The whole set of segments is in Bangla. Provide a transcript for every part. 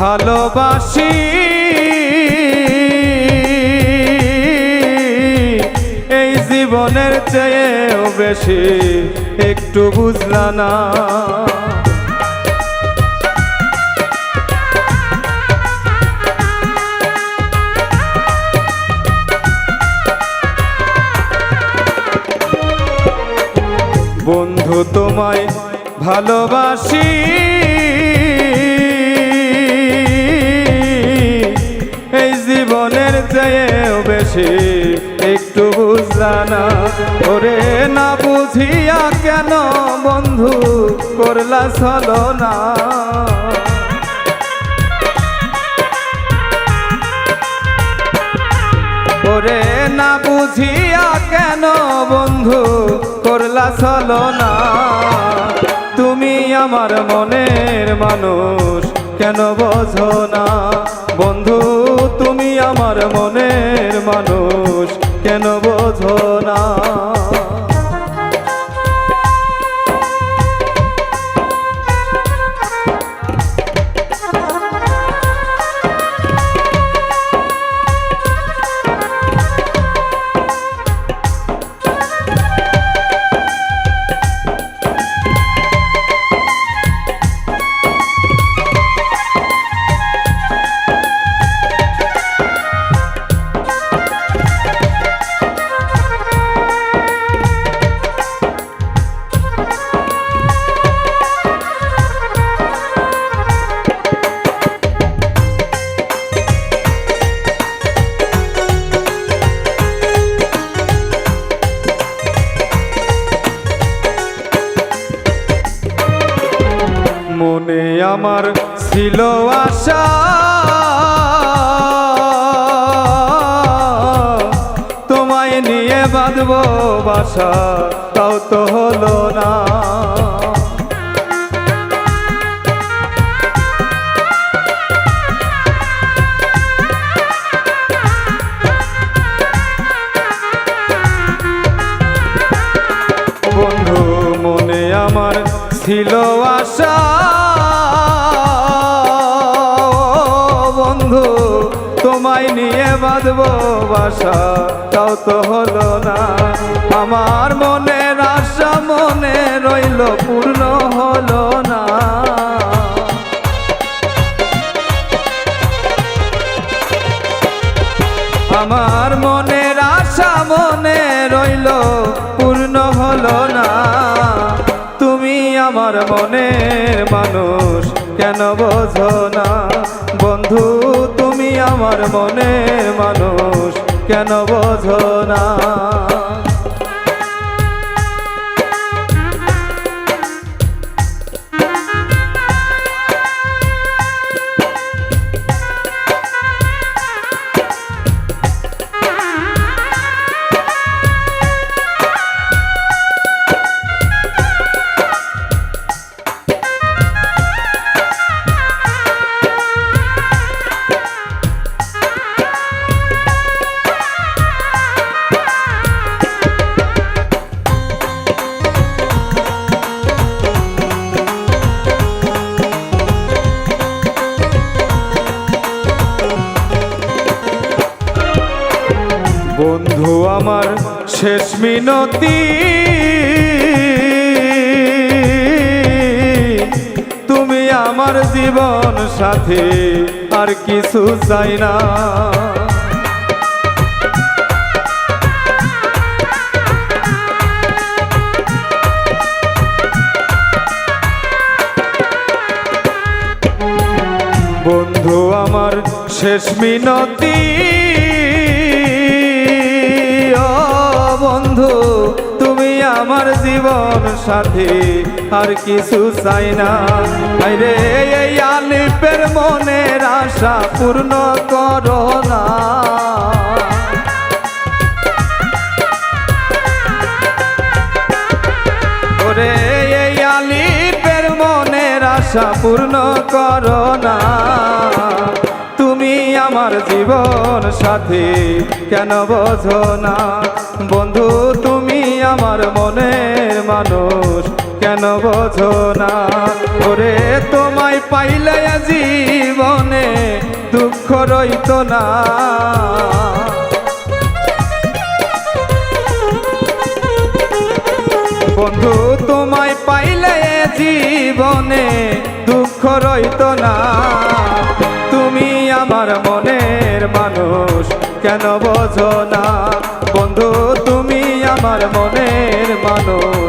ভালোবাসি। এই জীবনের চেয়েও বেশি একটু বুঝলা না। বন্ধু তোমায় ভালোবাসি। চেয়েও বেশি, একটু বুঝলা না। ওরে না বুঝিয়া কেন বন্ধু করলা চলো না ওরে না বুঝিয়া কেন বন্ধু করলা চলো না তুমি আমার মনের মানুষ, কেন বোঝো না? মনের মানুষ? কেন আমার ছিল আশা। তোমায় নিয়ে বাঁধব বাসা তাও তো হলো না। বাঁধব বাসা, তাও তো হলো না। আমার মনের আশা মনে রইল, পূর্ণ হলো না। আমার মনের আশা মনে রইল, পূর্ণ হলো না। তুমি আমার মনের মানুষ, কেন বোঝো না? বন্ধু আমার মনের মানুষ কেন বোঝো না? শেষ মিনতি। তুমি আমার জীবন সাথী আর কিছু চাই না। বন্ধু আমার শেষ মিনতি। জীবন সাথী, আর কিছু চাই না। রে এই আলিপের মনের আশা পূর্ণ করো না। এই মনের আশা পূর্ণ করো না। তুমি আমার জীবন সাথী, কেন বোঝো না? বন্ধু, তুমি আমার মনের মানুষ, কেন বোঝো না? ওরে, তোমায় পাইলে জীবনে দুঃখ রইতো না। বন্ধু, তোমায় পাইলে জীবনে দুঃখ রইতো না। তুমি আমার মনের মানুষ, কেন বোঝো না? বন্ধু, তুমি আমার মনের মানুষ।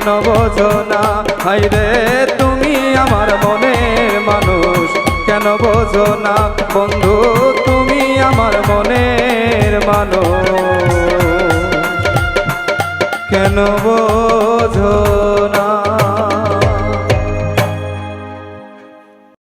কেন বোঝো না? হাইরে তুমি আমার মনের মানুষ। কেন বোঝো না? বন্ধু, তুমি আমার মনের মানুষ। কেন বোঝো